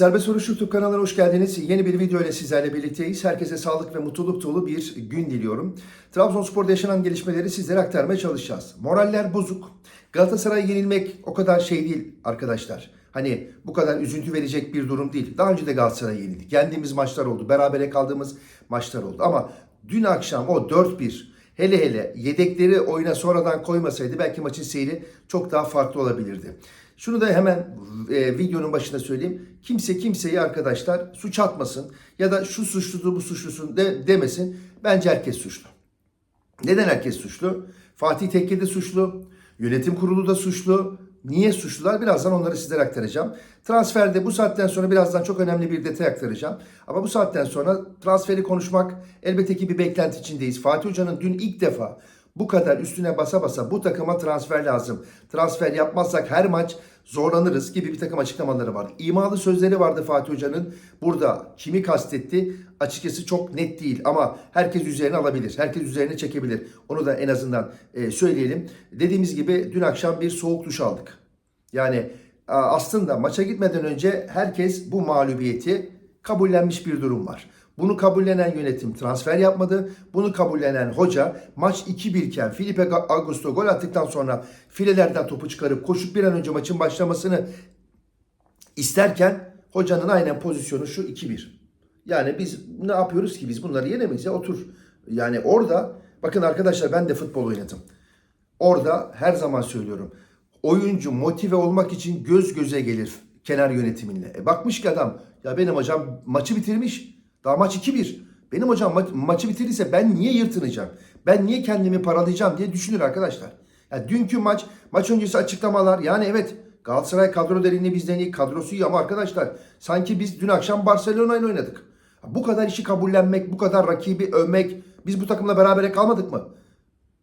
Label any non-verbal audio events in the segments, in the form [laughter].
Serbest Vuruş YouTube kanalına hoş geldiniz. Yeni bir video ile sizlerle birlikteyiz. Herkese sağlık ve mutluluk dolu bir gün diliyorum. Trabzonspor'da yaşanan gelişmeleri sizlere aktarmaya çalışacağız. Moraller bozuk. Galatasaray'a yenilmek o kadar şey değil arkadaşlar. Hani bu kadar üzüntü verecek bir durum değil. Daha önce de Galatasaray'a yenildik. Yendiğimiz maçlar oldu. Berabere kaldığımız maçlar oldu. Ama dün akşam o 4-1 hele hele yedekleri oyuna sonradan koymasaydı belki maçın seyri çok daha farklı olabilirdi. Şunu da hemen e, videonun başında söyleyeyim. Kimse kimseyi arkadaşlar suç atmasın ya da şu suçludur bu suçlusun de, demesin. Bence herkes suçlu. Neden herkes suçlu? Fatih Tekke de suçlu. Yönetim kurulu da suçlu. Niye suçlular? Birazdan onları sizlere aktaracağım. Transferde bu saatten sonra birazdan çok önemli bir detay aktaracağım. Ama bu saatten sonra transferi konuşmak elbette ki bir beklenti içindeyiz. Fatih Hoca'nın dün ilk defa bu kadar üstüne basa basa bu takıma transfer lazım. Transfer yapmazsak her maç zorlanırız gibi bir takım açıklamaları vardı. İmalı sözleri vardı Fatih Hoca'nın. Burada kimi kastetti açıkçası çok net değil ama herkes üzerine alabilir. Herkes üzerine çekebilir. Onu da en azından e, söyleyelim. Dediğimiz gibi dün akşam bir soğuk duş aldık. Yani aslında maça gitmeden önce herkes bu mağlubiyeti kabullenmiş bir durum var. Bunu kabullenen yönetim transfer yapmadı. Bunu kabullenen hoca maç 2-1 iken Felipe Augusto gol attıktan sonra filelerden topu çıkarıp koşup bir an önce maçın başlamasını isterken hocanın aynen pozisyonu şu 2-1. Yani biz ne yapıyoruz ki biz bunları yenemeyiz ya otur. Yani orada bakın arkadaşlar ben de futbol oynadım. Orada her zaman söylüyorum. Oyuncu motive olmak için göz göze gelir kenar yönetiminle. E bakmış ki adam ya benim hocam maçı bitirmiş. Daha maç 2-1. Benim hocam ma- maçı bitirirse ben niye yırtınacağım? Ben niye kendimi paralayacağım diye düşünür arkadaşlar. Ya dünkü maç, maç öncesi açıklamalar. Yani evet Galatasaray kadro derinliği bizden iyi kadrosu iyi ama arkadaşlar sanki biz dün akşam Barcelona ile oynadık. Bu kadar işi kabullenmek, bu kadar rakibi övmek. Biz bu takımla berabere kalmadık mı?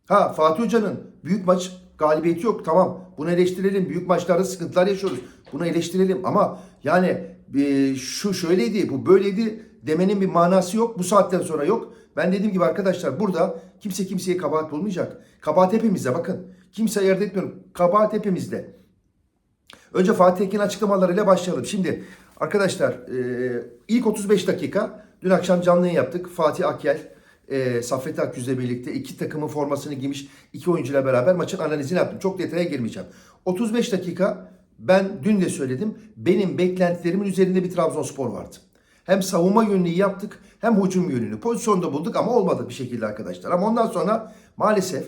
Ha Fatih Hoca'nın büyük maç galibiyeti yok tamam. Bunu eleştirelim. Büyük maçlarda sıkıntılar yaşıyoruz. Bunu eleştirelim ama yani e, şu şöyleydi, bu böyleydi demenin bir manası yok. Bu saatten sonra yok. Ben dediğim gibi arkadaşlar burada kimse kimseye kabahat bulmayacak. Kabahat hepimizde bakın. Kimse ayırt etmiyorum. Kabahat hepimizde. Önce Fatih Tekin açıklamalarıyla başlayalım. Şimdi arkadaşlar e, ilk 35 dakika dün akşam canlı yaptık. Fatih Akyel, e, Saffet Akgüz'le birlikte iki takımın formasını giymiş iki oyuncuyla beraber maçın analizini yaptım. Çok detaya girmeyeceğim. 35 dakika ben dün de söyledim. Benim beklentilerimin üzerinde bir Trabzonspor vardı. Hem savunma yönünü yaptık hem hücum yönünü. Pozisyonda bulduk ama olmadı bir şekilde arkadaşlar. Ama ondan sonra maalesef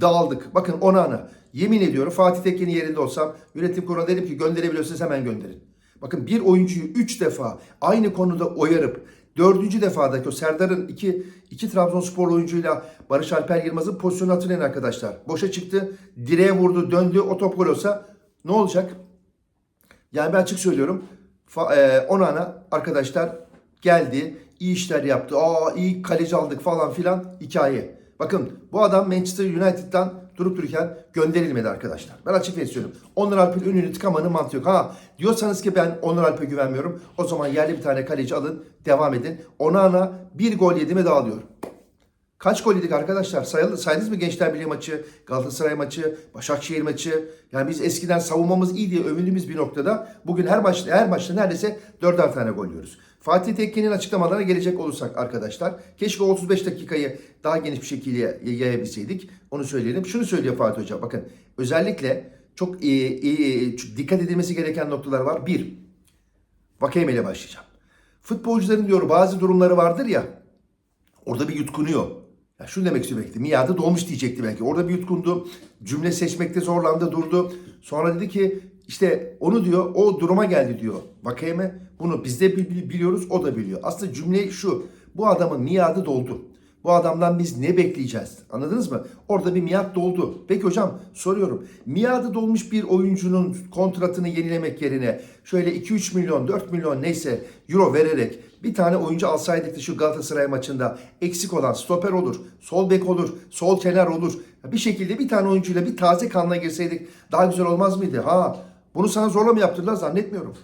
dağıldık. Bakın Onana yemin ediyorum Fatih Tekin'in yerinde olsam yönetim kuruluna dedim ki gönderebiliyorsanız hemen gönderin. Bakın bir oyuncuyu 3 defa aynı konuda oyarıp dördüncü defadaki o Serdar'ın iki, iki Trabzonspor oyuncuyla Barış Alper Yılmaz'ın pozisyonu hatırlayın arkadaşlar. Boşa çıktı, direğe vurdu, döndü, o top gol olsa ne olacak? Yani ben açık söylüyorum. E, Onana arkadaşlar geldi, iyi işler yaptı. Aa iyi kaleci aldık falan filan hikaye. Bakın bu adam Manchester United'dan durup dururken gönderilmedi arkadaşlar. Ben açık söylüyorum. Onur Alp'in önünü tıkamanın mantığı yok. Ha diyorsanız ki ben Onur Alp'e güvenmiyorum. O zaman yerli bir tane kaleci alın, devam edin. Onana bir gol yedi mi dağılıyor. Kaç gol yedik arkadaşlar? Sayıldı, saydınız mı Gençler Birliği maçı, Galatasaray maçı, Başakşehir maçı? Yani biz eskiden savunmamız iyi diye övündüğümüz bir noktada bugün her maçta her maçta neredeyse dörder tane gol yiyoruz. Fatih Tekke'nin açıklamalarına gelecek olursak arkadaşlar keşke o 35 dakikayı daha geniş bir şekilde yayabilseydik. Onu söyleyelim. Şunu söylüyor Fatih Hoca bakın özellikle çok iyi, iyi, dikkat edilmesi gereken noktalar var. Bir, Vakayeme ile başlayacağım. Futbolcuların diyor bazı durumları vardır ya orada bir yutkunuyor. Ya şunu demek istiyor belki de miadı dolmuş diyecekti belki. Orada bir yutkundu. Cümle seçmekte zorlandı durdu. Sonra dedi ki işte onu diyor o duruma geldi diyor. Vakayeme bunu biz de bil- biliyoruz o da biliyor. Aslında cümle şu. Bu adamın miadı doldu. Bu adamdan biz ne bekleyeceğiz? Anladınız mı? Orada bir miat doldu. Peki hocam soruyorum. Miadı dolmuş bir oyuncunun kontratını yenilemek yerine şöyle 2-3 milyon 4 milyon neyse euro vererek bir tane oyuncu alsaydık da şu Galatasaray maçında eksik olan stoper olur, sol bek olur, sol kenar olur. Bir şekilde bir tane oyuncuyla bir taze kanla girseydik daha güzel olmaz mıydı? Ha bunu sana zorla mı yaptırdılar zannetmiyorum.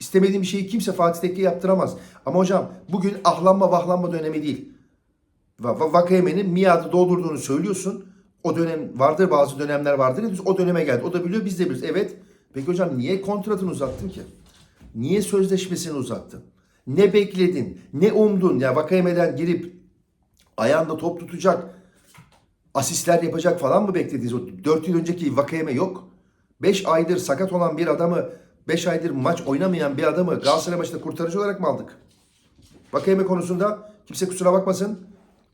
İstemediğim bir şeyi kimse Fatih Tekke yaptıramaz. Ama hocam bugün ahlanma vahlanma dönemi değil. Va- Va- Vakayeme'nin miadı doldurduğunu söylüyorsun. O dönem vardır bazı dönemler vardır. ya, O döneme geldi. O da biliyor biz de biliyoruz. Evet. Peki hocam niye kontratını uzattın ki? Niye sözleşmesini uzattın? Ne bekledin? Ne umdun? Ya Vakayeme'den girip ayağında top tutacak, asistler yapacak falan mı beklediniz? O 4 yıl önceki Vakayeme yok. 5 aydır sakat olan bir adamı, 5 aydır maç oynamayan bir adamı Galatasaray maçında kurtarıcı olarak mı aldık? Vakayeme konusunda kimse kusura bakmasın.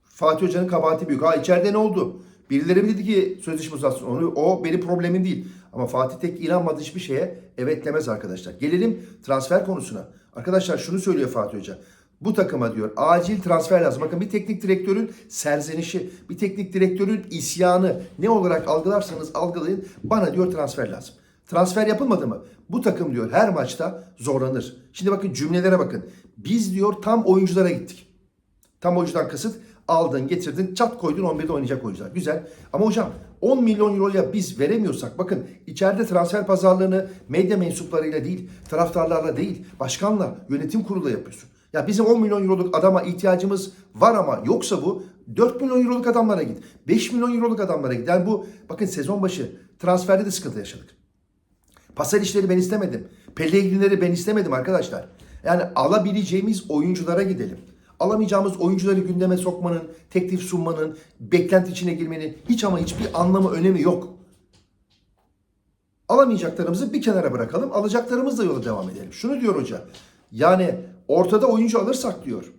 Fatih Hoca'nın kabahati büyük. Ha içeride ne oldu? Birileri mi dedi ki sözleşme uzatsın? Onu, o benim problemim değil. Ama Fatih Tek inanmadı hiçbir şeye evet demez arkadaşlar. Gelelim transfer konusuna. Arkadaşlar şunu söylüyor Fatih Hoca. Bu takıma diyor acil transfer lazım. Bakın bir teknik direktörün serzenişi, bir teknik direktörün isyanı ne olarak algılarsanız algılayın. Bana diyor transfer lazım. Transfer yapılmadı mı? Bu takım diyor her maçta zorlanır. Şimdi bakın cümlelere bakın. Biz diyor tam oyunculara gittik. Tam oyuncudan kasıt aldın, getirdin, çat koydun 11'de oynayacak oyuncular. Güzel. Ama hocam 10 milyon euroya biz veremiyorsak bakın içeride transfer pazarlığını medya mensuplarıyla değil, taraftarlarla değil, başkanla, yönetim kuruluyla yapıyorsun. Ya bizim 10 milyon euroluk adama ihtiyacımız var ama yoksa bu 4 milyon euroluk adamlara git. 5 milyon euroluk adamlara git. Yani bu bakın sezon başı transferde de sıkıntı yaşadık. Pasal işleri ben istemedim. Pellegrinleri ben istemedim arkadaşlar. Yani alabileceğimiz oyunculara gidelim. Alamayacağımız oyuncuları gündeme sokmanın, teklif sunmanın, beklenti içine girmenin hiç ama hiçbir anlamı, önemi yok. Alamayacaklarımızı bir kenara bırakalım, alacaklarımızla yola devam edelim. Şunu diyor hoca. Yani ortada oyuncu alırsak diyor.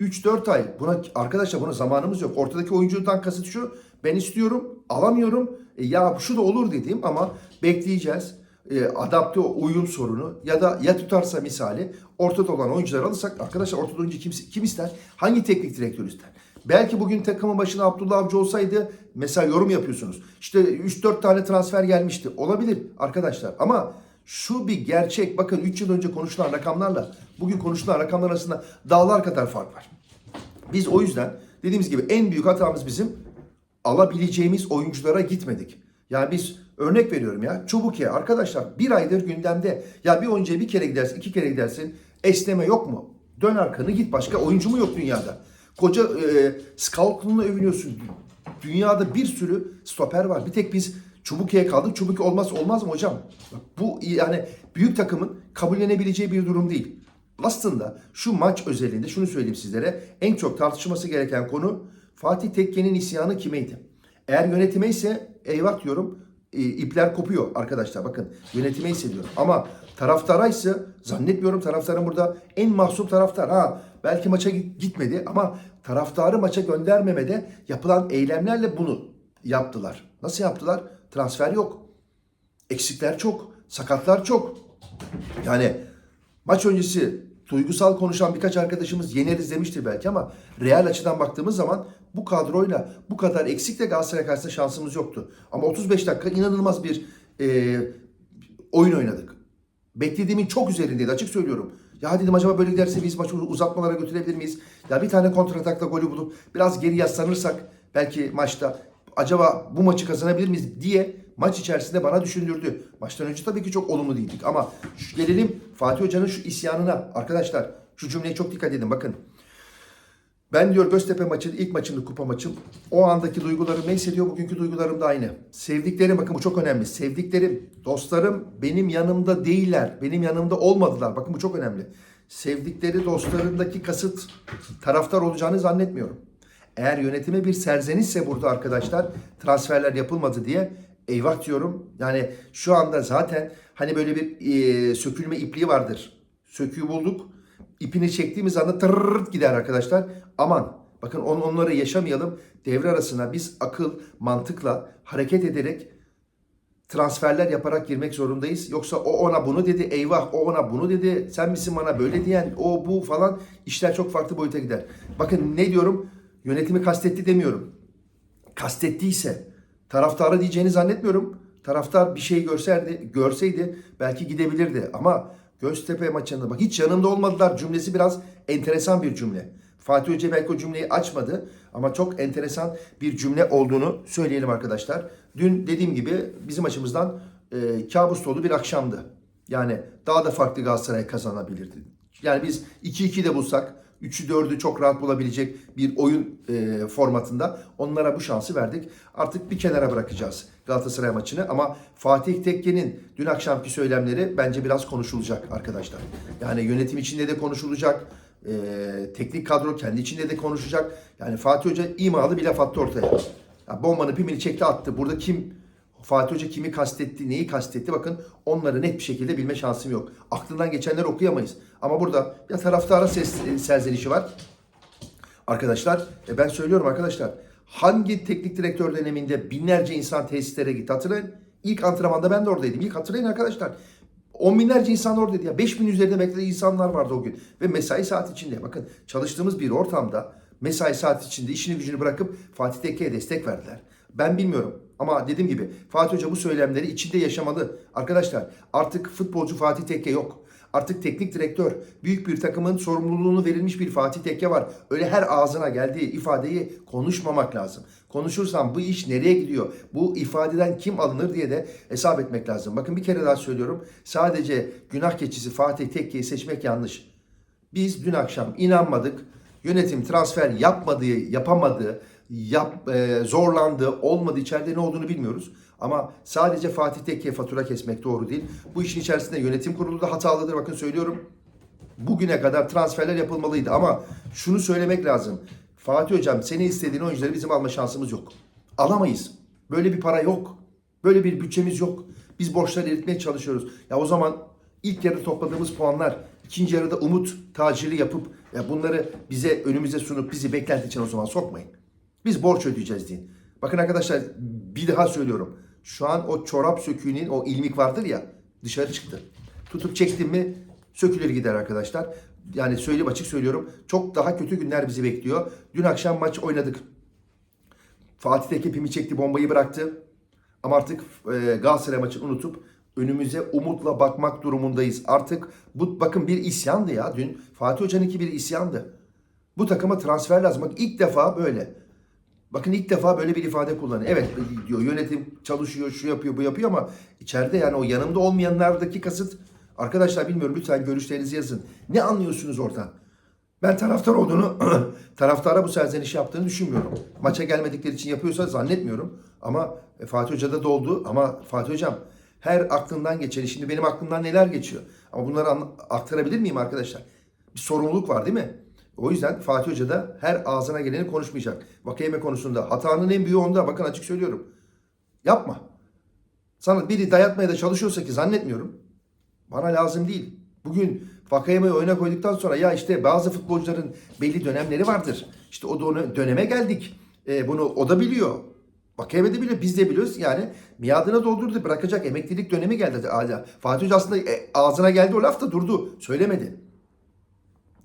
3-4 ay. Buna arkadaşlar buna zamanımız yok. Ortadaki oyuncudan kasıt şu. Ben istiyorum, alamıyorum. E, ya şu da olur dediğim ama bekleyeceğiz. E, adapte uyum sorunu ya da ya tutarsa misali ortada olan oyuncular alırsak arkadaşlar ortada oyuncu kim, kim ister? Hangi teknik direktör ister? Belki bugün takımın başına Abdullah Avcı olsaydı mesela yorum yapıyorsunuz. İşte 3-4 tane transfer gelmişti. Olabilir arkadaşlar ama şu bir gerçek. Bakın 3 yıl önce konuşulan rakamlarla bugün konuşulan rakamlar arasında dağlar kadar fark var. Biz o yüzden dediğimiz gibi en büyük hatamız bizim alabileceğimiz oyunculara gitmedik. Yani biz örnek veriyorum ya Çubukiye arkadaşlar bir aydır gündemde. Ya bir oyuncuya bir kere gidersin iki kere gidersin esneme yok mu? Dön arkanı git başka oyuncu mu yok dünyada? Koca e, scoutluğuna övünüyorsun. Dünyada bir sürü stoper var. Bir tek biz Çubukiye kaldık. Çubuk olmaz olmaz mı hocam? Bu yani büyük takımın kabullenebileceği bir durum değil. Aslında şu maç özelinde şunu söyleyeyim sizlere. En çok tartışılması gereken konu Fatih Tekke'nin isyanı kimeydi? Eğer yönetime ise eyvah diyorum e, ipler kopuyor arkadaşlar bakın yönetime ise diyorum. Ama taraftara zannetmiyorum taraftarın burada en mahsup taraftar. Ha belki maça git- gitmedi ama taraftarı maça göndermemede yapılan eylemlerle bunu yaptılar. Nasıl yaptılar? Transfer yok. Eksikler çok. Sakatlar çok. Yani maç öncesi duygusal konuşan birkaç arkadaşımız yeneriz demiştir belki ama real açıdan baktığımız zaman bu kadroyla bu kadar eksikle Galatasaray karşısında şansımız yoktu. Ama 35 dakika inanılmaz bir e, oyun oynadık. Beklediğimin çok üzerindeydi açık söylüyorum. Ya dedim acaba böyle giderse biz maçı uzatmalara götürebilir miyiz? Ya bir tane kontratakla golü bulup biraz geri yaslanırsak belki maçta acaba bu maçı kazanabilir miyiz diye maç içerisinde bana düşündürdü. Maçtan önce tabii ki çok olumlu değildik ama şu, gelelim Fatih Hoca'nın şu isyanına. Arkadaşlar şu cümleye çok dikkat edin bakın. Ben diyor Göztepe maçı ilk maçımdı kupa maçım. O andaki duygularım neyse diyor bugünkü duygularım da aynı. Sevdiklerim bakın bu çok önemli. Sevdiklerim, dostlarım benim yanımda değiller. Benim yanımda olmadılar. Bakın bu çok önemli. Sevdikleri dostlarındaki kasıt taraftar olacağını zannetmiyorum. Eğer yönetime bir serzenişse burada arkadaşlar transferler yapılmadı diye eyvah diyorum. Yani şu anda zaten hani böyle bir e, sökülme ipliği vardır. Söküğü bulduk. İpini çektiğimiz anda tırırt gider arkadaşlar. Aman bakın on, onları yaşamayalım. Devre arasına biz akıl, mantıkla hareket ederek transferler yaparak girmek zorundayız. Yoksa o ona bunu dedi, eyvah o ona bunu dedi, sen misin bana böyle diyen, o bu falan işler çok farklı boyuta gider. Bakın ne diyorum, yönetimi kastetti demiyorum. Kastettiyse taraftarı diyeceğini zannetmiyorum. Taraftar bir şey görseydi, görseydi belki gidebilirdi. Ama Göztepe maçında bak hiç yanımda olmadılar cümlesi biraz enteresan bir cümle. Fatih Hoca belki o cümleyi açmadı ama çok enteresan bir cümle olduğunu söyleyelim arkadaşlar. Dün dediğim gibi bizim açımızdan e, kabus dolu bir akşamdı. Yani daha da farklı Galatasaray kazanabilirdi. Yani biz 2-2 de bulsak, 3'ü 4'ü çok rahat bulabilecek bir oyun e, formatında onlara bu şansı verdik. Artık bir kenara bırakacağız Galatasaray maçını ama Fatih Tekke'nin dün akşamki söylemleri bence biraz konuşulacak arkadaşlar. Yani yönetim içinde de konuşulacak. e, teknik kadro kendi içinde de konuşacak. Yani Fatih Hoca imalı bir laf attı ortaya. Ya bombanın pimini çekti attı. Burada kim Fatih Hoca kimi kastetti, neyi kastetti bakın onları net bir şekilde bilme şansım yok. Aklından geçenleri okuyamayız. Ama burada ya taraftara ses e, serzenişi var. Arkadaşlar e, ben söylüyorum arkadaşlar. Hangi teknik direktör döneminde binlerce insan tesislere gitti hatırlayın. İlk antrenmanda ben de oradaydım. İlk hatırlayın arkadaşlar. On binlerce insan oradaydı ya. Beş bin üzerinde beklediği insanlar vardı o gün. Ve mesai saat içinde. Bakın çalıştığımız bir ortamda mesai saat içinde işini gücünü bırakıp Fatih Tekke'ye destek verdiler. Ben bilmiyorum. Ama dediğim gibi Fatih Hoca bu söylemleri içinde yaşamalı. Arkadaşlar artık futbolcu Fatih Tekke yok. Artık teknik direktör, büyük bir takımın sorumluluğunu verilmiş bir Fatih Tekke var. Öyle her ağzına geldiği ifadeyi konuşmamak lazım. Konuşursan bu iş nereye gidiyor? Bu ifadeden kim alınır diye de hesap etmek lazım. Bakın bir kere daha söylüyorum. Sadece günah keçisi Fatih Tekke'yi seçmek yanlış. Biz dün akşam inanmadık. Yönetim transfer yapmadığı, yapamadığı, yap, e, zorlandı, olmadı içeride ne olduğunu bilmiyoruz. Ama sadece Fatih Tekke'ye fatura kesmek doğru değil. Bu işin içerisinde yönetim kurulu da hatalıdır. Bakın söylüyorum. Bugüne kadar transferler yapılmalıydı ama şunu söylemek lazım. Fatih Hocam seni istediğin oyuncuları bizim alma şansımız yok. Alamayız. Böyle bir para yok. Böyle bir bütçemiz yok. Biz borçları eritmeye çalışıyoruz. Ya o zaman ilk yarı topladığımız puanlar ikinci yarıda umut taciri yapıp ya bunları bize önümüze sunup bizi beklenti o zaman sokmayın. Biz borç ödeyeceğiz deyin. Bakın arkadaşlar bir daha söylüyorum. Şu an o çorap söküğünün o ilmik vardır ya dışarı çıktı. Tutup çektim mi sökülür gider arkadaşlar. Yani söyleyeyim açık söylüyorum. Çok daha kötü günler bizi bekliyor. Dün akşam maç oynadık. Fatih Tekke çekti bombayı bıraktı. Ama artık e, Galatasaray maçını unutup önümüze umutla bakmak durumundayız. Artık bu bakın bir isyandı ya dün. Fatih Hoca'nınki bir isyandı. Bu takıma transfer lazım. Bak ilk defa böyle. Bakın ilk defa böyle bir ifade kullanıyor. Evet diyor yönetim çalışıyor, şu yapıyor, bu yapıyor ama içeride yani o yanımda olmayanlardaki kasıt arkadaşlar bilmiyorum lütfen görüşlerinizi yazın. Ne anlıyorsunuz oradan? Ben taraftar olduğunu, [clears throat] taraftara bu serzeniş yaptığını düşünmüyorum. Maça gelmedikleri için yapıyorsa zannetmiyorum. Ama e, Fatih Hoca da doldu. Ama Fatih Hocam her aklından geçeni, şimdi benim aklımdan neler geçiyor? Ama bunları aktarabilir miyim arkadaşlar? Bir sorumluluk var değil mi? O yüzden Fatih Hoca da her ağzına geleni konuşmayacak. Vakayeme konusunda hatanın en büyüğü onda. Bakın açık söylüyorum. Yapma. Sana biri dayatmaya da çalışıyorsa ki zannetmiyorum. Bana lazım değil. Bugün Vakayeme'yi oyuna koyduktan sonra ya işte bazı futbolcuların belli dönemleri vardır. İşte o döne- döneme geldik. E, bunu o da biliyor. Vakayeme de biliyor, biz de biliyoruz. Yani miadına doldurdu, bırakacak emeklilik dönemi geldi. Fatih Hoca aslında e, ağzına geldi o laf da durdu. Söylemedi.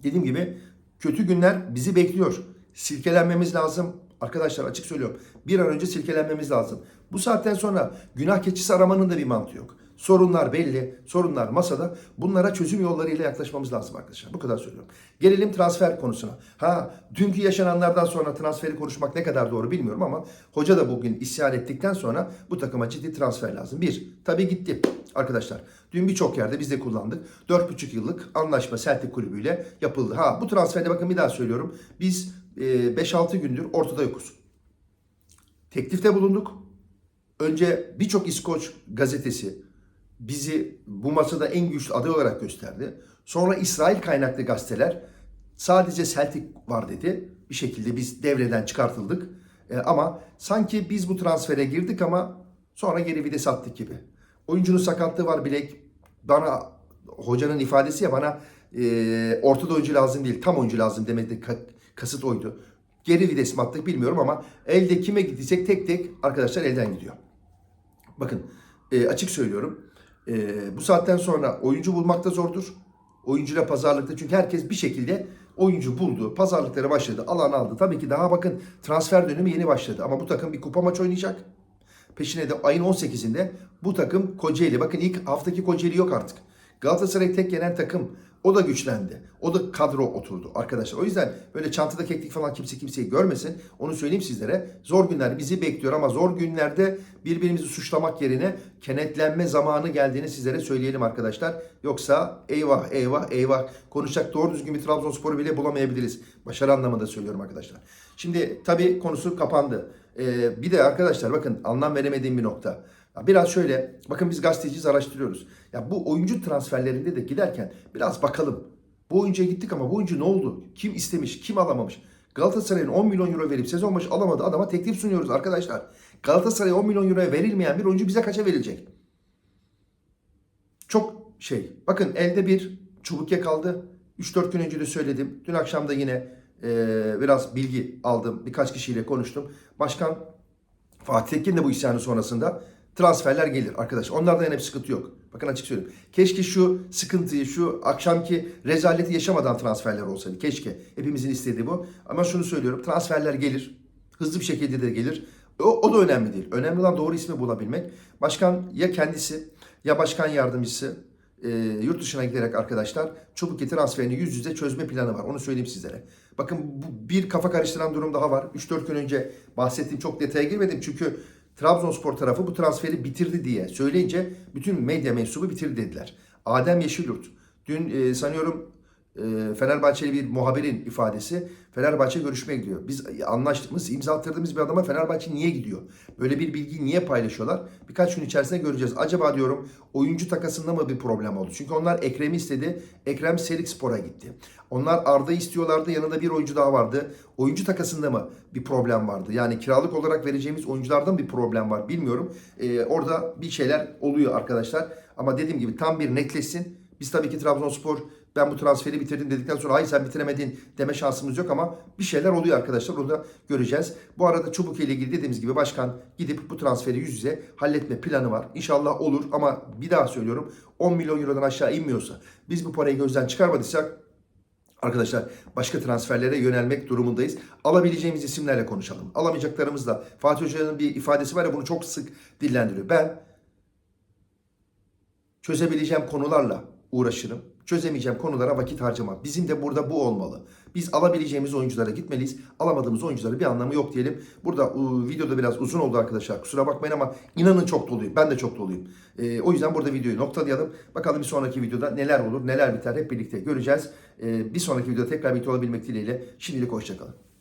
Dediğim gibi kötü günler bizi bekliyor. Silkelenmemiz lazım. Arkadaşlar açık söylüyorum. Bir an önce silkelenmemiz lazım. Bu saatten sonra günah keçisi aramanın da bir mantığı yok. Sorunlar belli, sorunlar masada. Bunlara çözüm yollarıyla yaklaşmamız lazım arkadaşlar. Bu kadar söylüyorum. Gelelim transfer konusuna. Ha, dünkü yaşananlardan sonra transferi konuşmak ne kadar doğru bilmiyorum ama hoca da bugün isyan ettikten sonra bu takıma ciddi transfer lazım. Bir, tabii gitti arkadaşlar. Dün birçok yerde biz de kullandık. 4,5 yıllık anlaşma Celtic kulübüyle yapıldı. Ha bu transferde bakın bir daha söylüyorum. Biz e, 5-6 gündür ortada yokuz. Teklifte bulunduk. Önce birçok İskoç gazetesi bizi bu masada en güçlü aday olarak gösterdi. Sonra İsrail kaynaklı gazeteler sadece Celtic var dedi. Bir şekilde biz devreden çıkartıldık. E, ama sanki biz bu transfere girdik ama sonra geri vites attık gibi. Oyuncunun sakatlığı var bilek. Bana hocanın ifadesi ya bana e, ortada oyuncu lazım değil tam oyuncu lazım demedi ka- kasıt oydu. Geri vites mi attık bilmiyorum ama elde kime gidecek tek tek arkadaşlar elden gidiyor. Bakın e, açık söylüyorum. E, bu saatten sonra oyuncu bulmak da zordur. Oyuncuyla pazarlıkta çünkü herkes bir şekilde oyuncu buldu. Pazarlıklara başladı. Alan aldı. Tabii ki daha bakın transfer dönemi yeni başladı. Ama bu takım bir kupa maç oynayacak. Peşine de ayın 18'inde bu takım Kocaeli. Bakın ilk haftaki Kocaeli yok artık. Galatasaray tek yenen takım. O da güçlendi. O da kadro oturdu arkadaşlar. O yüzden böyle çantada keklik falan kimse kimseyi görmesin. Onu söyleyeyim sizlere. Zor günler bizi bekliyor ama zor günlerde birbirimizi suçlamak yerine kenetlenme zamanı geldiğini sizlere söyleyelim arkadaşlar. Yoksa eyvah eyvah eyvah konuşacak doğru düzgün bir Trabzonspor'u bile bulamayabiliriz. Başarı anlamında söylüyorum arkadaşlar. Şimdi tabii konusu kapandı. Ee, bir de arkadaşlar bakın anlam veremediğim bir nokta. Ya Biraz şöyle, bakın biz gazeteciyiz araştırıyoruz. Ya bu oyuncu transferlerinde de giderken biraz bakalım. Bu oyuncuya gittik ama bu oyuncu ne oldu? Kim istemiş, kim alamamış? Galatasaray'ın 10 milyon euro verip sezon başı alamadı adama teklif sunuyoruz arkadaşlar. Galatasaray'a 10 milyon euroya verilmeyen bir oyuncu bize kaça verilecek? Çok şey. Bakın elde bir çubukya kaldı. 3-4 gün önce de söyledim. Dün akşam da yine e, biraz bilgi aldım. Birkaç kişiyle konuştum. Başkan Fatih Tekin de bu isyanı sonrasında transferler gelir arkadaş. Onlardan yana bir sıkıntı yok. Bakın açık söyleyeyim. Keşke şu sıkıntıyı, şu akşamki rezaleti yaşamadan transferler olsaydı. Keşke. Hepimizin istediği bu. Ama şunu söylüyorum. Transferler gelir. Hızlı bir şekilde de gelir. O, o da önemli değil. Önemli olan doğru ismi bulabilmek. Başkan ya kendisi ya başkan yardımcısı e, yurt dışına giderek arkadaşlar çubuk transferini yüz yüze çözme planı var. Onu söyleyeyim sizlere. Bakın bu bir kafa karıştıran durum daha var. 3-4 gün önce bahsettiğim çok detaya girmedim. Çünkü Trabzonspor tarafı bu transferi bitirdi diye söyleyince bütün medya mensubu bitirdi dediler. Adem Yeşilyurt dün e, sanıyorum e, Fenerbahçeli bir muhabirin ifadesi Fenerbahçe görüşmeye gidiyor. Biz anlaştığımız, imza attırdığımız bir adama Fenerbahçe niye gidiyor? Böyle bir bilgiyi niye paylaşıyorlar? Birkaç gün içerisinde göreceğiz. Acaba diyorum oyuncu takasında mı bir problem oldu? Çünkü onlar Ekrem'i istedi. Ekrem Selikspor'a gitti. Onlar Arda'yı istiyorlardı. Yanında bir oyuncu daha vardı. Oyuncu takasında mı bir problem vardı? Yani kiralık olarak vereceğimiz oyunculardan bir problem var. Bilmiyorum. Ee, orada bir şeyler oluyor arkadaşlar. Ama dediğim gibi tam bir netleşsin. Biz tabii ki Trabzonspor ben bu transferi bitirdim dedikten sonra hayır sen bitiremedin deme şansımız yok ama bir şeyler oluyor arkadaşlar. Onu da göreceğiz. Bu arada Çubuk ile ilgili dediğimiz gibi başkan gidip bu transferi yüz yüze halletme planı var. İnşallah olur ama bir daha söylüyorum 10 milyon eurodan aşağı inmiyorsa biz bu parayı gözden çıkarmadıysak Arkadaşlar başka transferlere yönelmek durumundayız. Alabileceğimiz isimlerle konuşalım. Alamayacaklarımız da Fatih Hoca'nın bir ifadesi var ya bunu çok sık dillendiriyor. Ben çözebileceğim konularla uğraşırım. Çözemeyeceğim konulara vakit harcamam. Bizim de burada bu olmalı. Biz alabileceğimiz oyunculara gitmeliyiz. Alamadığımız oyunculara bir anlamı yok diyelim. Burada ıı, videoda biraz uzun oldu arkadaşlar. Kusura bakmayın ama inanın çok doluyum. Ben de çok doluyum. Ee, o yüzden burada videoyu noktalayalım. Bakalım bir sonraki videoda neler olur, neler biter hep birlikte göreceğiz. Ee, bir sonraki videoda tekrar birlikte olabilmek dileğiyle. Şimdilik hoşçakalın.